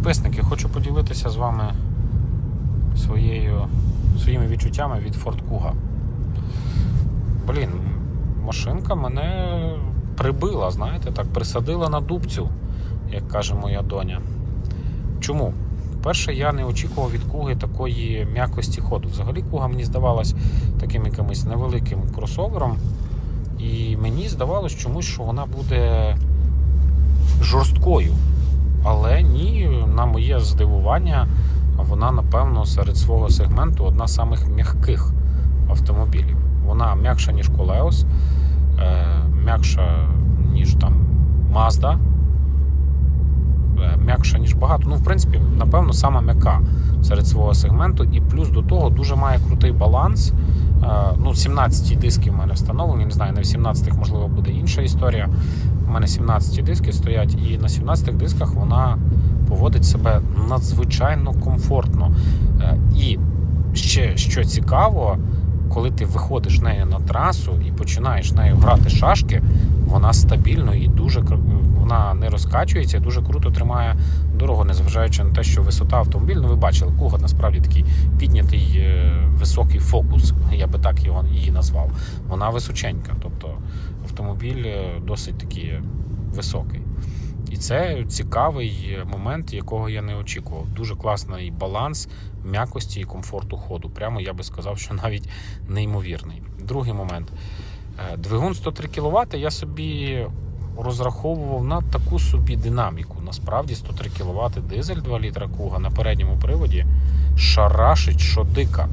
Підписники, хочу поділитися з вами своєю, своїми відчуттями від Ford Kuga. Блін, машинка мене прибила, знаєте, так, присадила на дубцю, як каже моя доня. Чому? Перше, я не очікував від Куги такої м'якості ходу. Взагалі Куга мені здавалась таким якимось невеликим кросовером. І мені здавалось чомусь, що вона буде жорсткою. Але ні, на моє здивування, вона, напевно, серед свого сегменту одна з самих м'яких автомобілів. Вона м'якша, ніж Колеос, е, м'якша, ніж там Mazda, е, м'якша, ніж багато. Ну, в принципі, напевно, сама м'яка серед свого сегменту. І плюс до того дуже має крутий баланс. Е, Ну, 17 диски в мене встановлені. Не знаю, на 17 можливо буде інша історія. У мене 17 диски стоять, і на 17 дисках вона поводить себе надзвичайно комфортно. Е, І ще що цікаво, коли ти виходиш нею на трасу і починаєш нею грати шашки, вона стабільно і дуже вона не розкачується, дуже круто тримає дорогу, незважаючи на те, що висота автомобіля, ну ви бачили, Куга насправді такий піднятий е, високий фокус, я би так його її назвав. Вона височенька, тобто автомобіль е, досить такий високий. І це цікавий момент, якого я не очікував. Дуже класний баланс м'якості і комфорту ходу. Прямо я би сказав, що навіть неймовірний. Другий момент. Е, Двигун 103 кВт я собі розраховував на таку собі динаміку. Насправді 103 кВт дизель 2 літра куга на передньому приводі шарашить, що дика.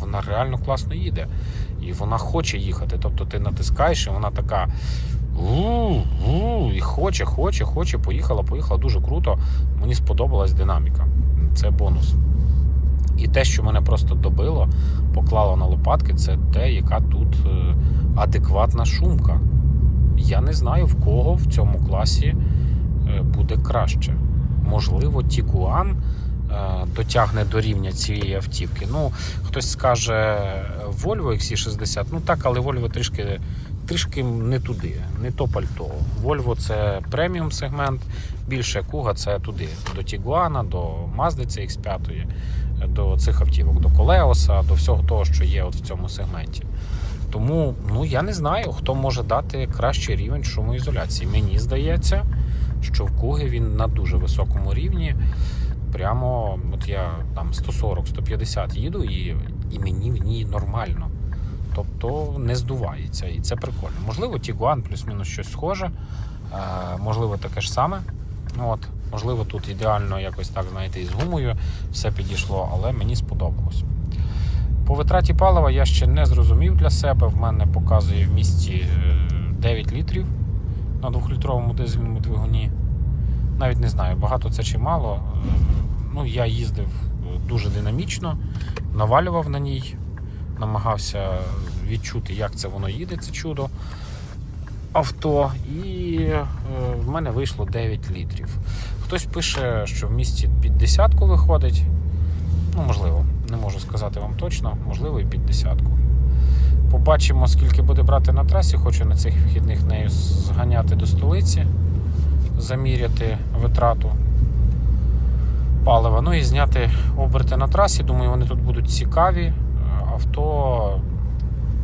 Вона реально класно їде. І вона хоче їхати. Тобто ти натискаєш, і вона така. у у і хоче, хоче, хоче, поїхала, поїхала. Дуже круто. Мені сподобалась динаміка. Це бонус. І те, що мене просто добило, поклало на лопатки, це те, яка тут е, адекватна шумка. Я не знаю, в кого в цьому класі е, буде краще. Можливо, Тікуан е, дотягне до рівня цієї автівки. Ну, хтось скаже Volvo XC60, ну так, але Volvo трішки, трішки не туди, не то пальто. Volvo це преміум сегмент, більше Куга це туди, до Тігуана, до Mazda CX5, до цих автівок, до Колеоса, до всього того, що є от в цьому сегменті. Тому ну я не знаю, хто може дати кращий рівень шумоізоляції. Мені здається, що в Куги він на дуже високому рівні. Прямо от я там 140-150 їду, і, і мені в ній нормально. Тобто не здувається, і це прикольно. Можливо, Тігуан плюс-мінус щось схоже, е, можливо, таке ж саме. Ну, От, можливо, тут ідеально якось так, знаєте, із гумою все підійшло, але мені сподобалось. По витраті палива я ще не зрозумів для себе. В мене показує в місті е, 9 літрів на 2-літровому дизельному двигуні. Навіть не знаю, багато це чи мало. Е, Ну, я їздив е, дуже динамічно, навалював на ній, намагався відчути, як це воно їде, це чудо авто. І е, в мене вийшло 9 літрів. Хтось пише, що в місті під десятку виходить. Ну, можливо, не можу сказати вам точно, можливо, і під десятку. Побачимо, скільки буде брати на трасі. Хочу на цих вихідних нею зганяти до столиці, заміряти витрату палива. Ну і зняти оберти на трасі. Думаю, вони тут будуть цікаві. Авто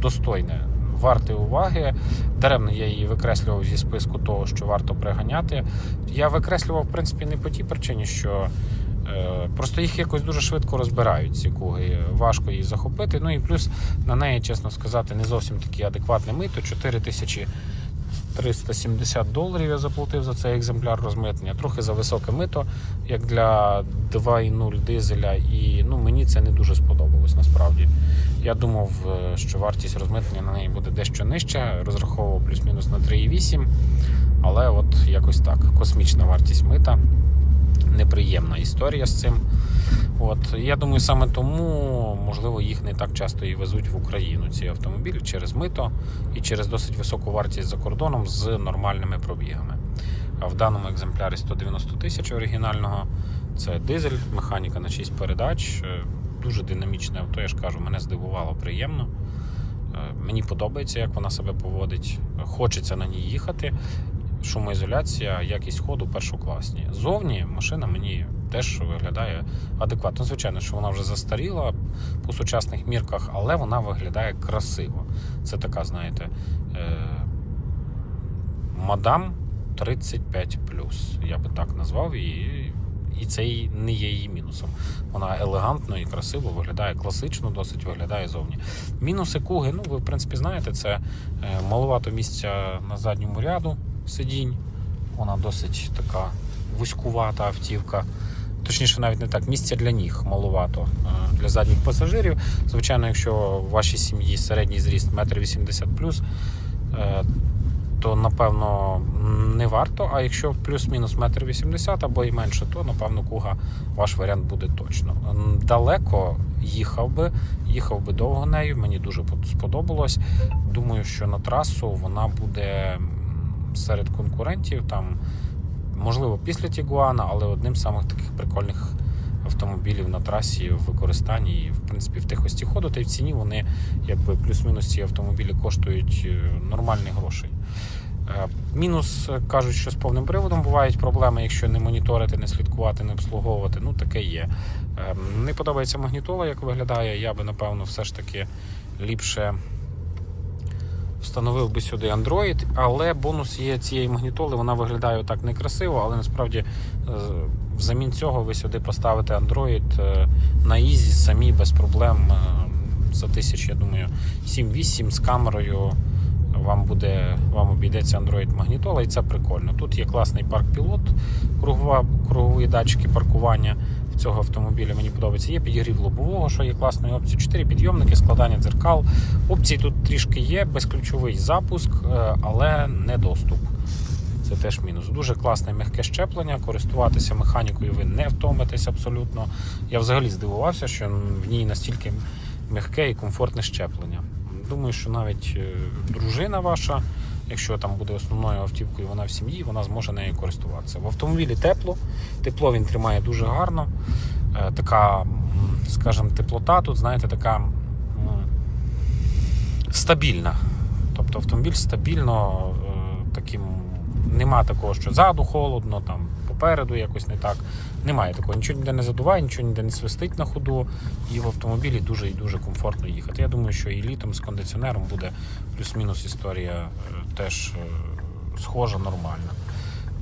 достойне, варте уваги. Даремно я її викреслював зі списку того, що варто приганяти. Я викреслював, в принципі, не по тій причині, що просто їх якось дуже швидко розбирають, ці куги. Важко її захопити. Ну і плюс на неї, чесно сказати, не зовсім таке адекватне мито. 4 тисячі 370 доларів я заплатив за цей екземпляр розмитнення. Трохи за високе мито, як для 2.0 дизеля. І ну, мені це не дуже сподобалось насправді. Я думав, е, що вартість розмитнення на неї буде дещо нижча, розраховував плюс-мінус на 3,8. Але от якось так. Космічна вартість мита. Неприємна історія з цим. От я думаю, саме тому можливо їх не так часто і везуть в Україну ці автомобілі через мито і через досить високу вартість за кордоном з нормальними пробігами. А в даному екземплярі 190 тисяч оригінального. Це дизель, механіка на 6 передач. Е, Дуже динамічне авто, я ж кажу, мене здивувало приємно. Е, Мені подобається, як вона себе поводить. Хочеться на ній їхати. Шумоізоляція, якість ходу першокласні. Зовні машина мені теж виглядає адекватно. Звичайно, що вона вже застаріла по сучасних мірках, але вона виглядає красиво. Це така, знаєте, е, мадам 35 я би так назвав її. І це не є її мінусом. Вона елегантно і красиво виглядає класично, досить виглядає зовні. Мінуси куги, ну ви в принципі знаєте, це е, маловато місця на задньому ряду сидінь. Вона досить така вузькувата автівка. Точніше, навіть не так, місця для ніг маловато е, для задніх пасажирів. Звичайно, якщо в вашій сім'ї середній зріст 1,80 м, е, то напевно не варто. А якщо плюс-мінус 1,80 м або і менше, то напевно куга ваш варіант буде точно. Далеко їхав би, їхав би довго нею. Мені дуже сподобалось. Думаю, що на трасу вона буде серед конкурентів там. Можливо, після Тігуана, але одним з самих таких прикольних автомобілів на трасі в використанні і в принципі в тихості ходу, та й в ціні вони якби плюс-мінус ці автомобілі коштують е, нормальні гроші. Е, Мінус е, кажуть, що з повним приводом бувають проблеми, якщо не моніторити, не слідкувати, не обслуговувати. Ну таке є. Е, Не подобається магнітола, як виглядає. Я би напевно все ж таки ліпше встановив би сюди Android, але бонус є цієї магнітоли, вона виглядає так некрасиво, але насправді е, взамін цього ви сюди поставите Android е, на Easy самі без проблем е, за тисяч, я думаю, 7-8 з камерою. Вам буде вам обійдеться Android магнітола, і це прикольно. Тут є класний парк пілот, кругові датчики паркування цього автомобіля. Мені подобається. Є підігрів лобового, що є класною опцією. Чотири підйомники, складання дзеркал. Опцій тут трішки є, безключовий запуск, е, але не доступ. Це теж мінус. Дуже класне м'яке щеплення. Користуватися механікою ви не втомитесь абсолютно. Я взагалі здивувався, що в ній настільки м'яке і комфортне щеплення. Думаю, що навіть е, дружина ваша, якщо там буде основною автівкою, вона в сім'ї, вона зможе нею користуватися. В автомобілі тепло, тепло він тримає дуже гарно. Е, Така, скажімо, теплота тут, знаєте, така стабільна. Тобто автомобіль стабільно е, таким. Нема такого, що ззаду холодно, там попереду якось не так. Немає такого. Нічого ніде не задуває, нічого ніде не свистить на ходу. І в автомобілі дуже і дуже комфортно їхати. Я думаю, що і літом з кондиціонером буде плюс-мінус історія е, теж е, схожа, нормальна.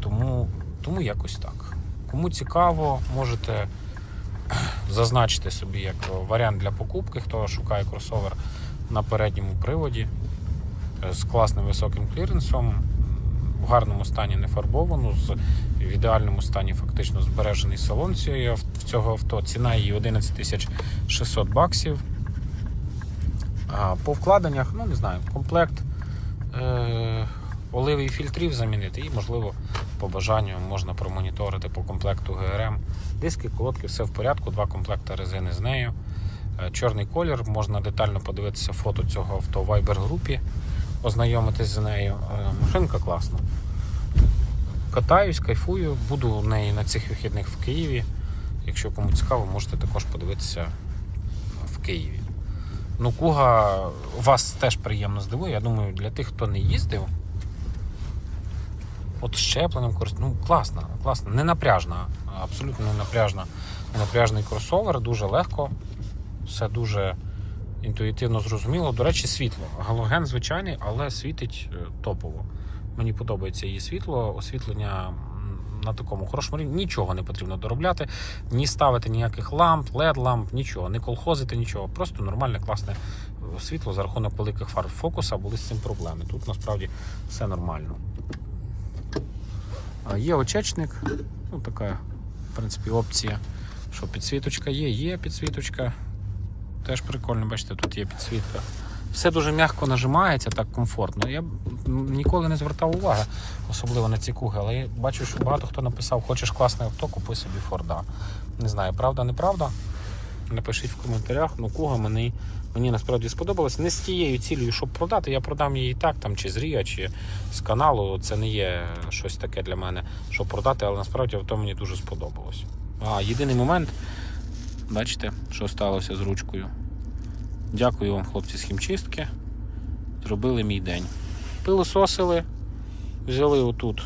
Тому, тому якось так. Кому цікаво, можете зазначити собі як варіант для покупки, хто шукає кросовер на передньому приводі е, з класним високим кліренсом, в гарному стані не фарбовано, з в ідеальному стані фактично збережений салон цієї цього авто. Ціна її 11 тисяч 600 баксів. А по вкладеннях, ну не знаю, комплект е- оливи і фільтрів замінити, і, можливо, по бажанню можна промоніторити по комплекту ГРМ. Диски, колодки, все в порядку, два комплекти резини з нею. Е, Чорний колір, можна детально подивитися фото цього авто в Viber групі, ознайомитись з нею. Е, Машинка класна. Катаюсь, кайфую, буду в неї на цих вихідних в Києві. Якщо кому цікаво, можете також подивитися в Києві. Ну, Куга вас теж приємно здивує. Я думаю, для тих, хто не їздив, от щепленням корист... ну класна, класна, не напряжна, абсолютно не напряжна. Напряжний кросовер, дуже легко, все дуже інтуїтивно зрозуміло. До речі, світло. Галоген звичайний, але світить е, топово. Мені подобається її світло, освітлення на такому хорошому рівні. Нічого не потрібно доробляти, ні ставити ніяких ламп, led ламп, нічого, не колхозити, нічого. Просто нормальне, класне е, світло за рахунок великих фар фокуса були з цим проблеми. Тут насправді все нормально. Є очечник, ну така, в принципі, опція, що підсвіточка є, є підсвіточка. Теж прикольно, бачите, тут є підсвітка. Все дуже м'яко нажимається, так комфортно. Я ніколи не звертав уваги, особливо на ці куги, але я бачу, що багато хто написав, хочеш класне авто, купи собі Форда. Не знаю, правда, неправда. Напишіть в коментарях, ну куга мені, мені насправді сподобалась. Не з тією цілею, щоб продати. Я продам її так, там, чи з Рія, чи з каналу. Це не є щось таке для мене, щоб продати, але насправді авто мені дуже сподобалось. А, єдиний момент, бачите, що сталося з ручкою. Дякую вам, хлопці, з хімчистки. Зробили мій день. Пилососили, Взяли отут,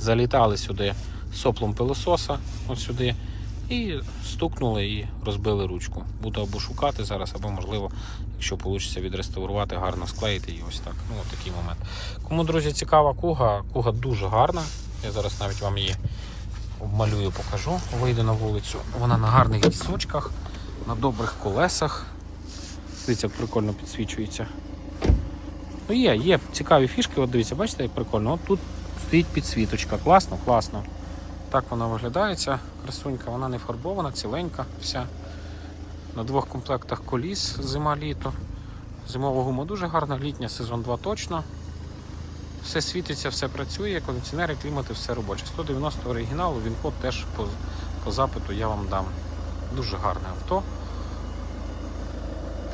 залітали сюди соплом пилососа, от сюди, і стукнули і розбили ручку. Буду або шукати зараз, або можливо, якщо вийде відреставрувати, гарно склеїти її ось так. Ну, от такий момент. Кому, друзі, цікава куга, куга дуже гарна. Я зараз навіть вам її обмалюю, покажу. Вийду на вулицю. Вона на гарних дісочках, на добрих колесах. Дивіться, як прикольно підсвічується. Ну є, є цікаві фішки. От дивіться, бачите, як прикольно. От тут стоїть підсвіточка. Класно, класно. Так вона виглядає, ця красунька, вона не фарбована, ціленька вся. На двох комплектах коліс зима-літо. Зимова гума дуже гарна, літня сезон 2 точно. Все світиться, все працює, кондиціонери, клімати, все робоче. 190 оригіналу, він код теж по, по запиту я вам дам. Дуже гарне авто.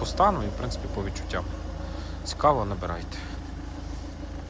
По стану і, в принципі, по відчуттям. Цікаво, набирайте.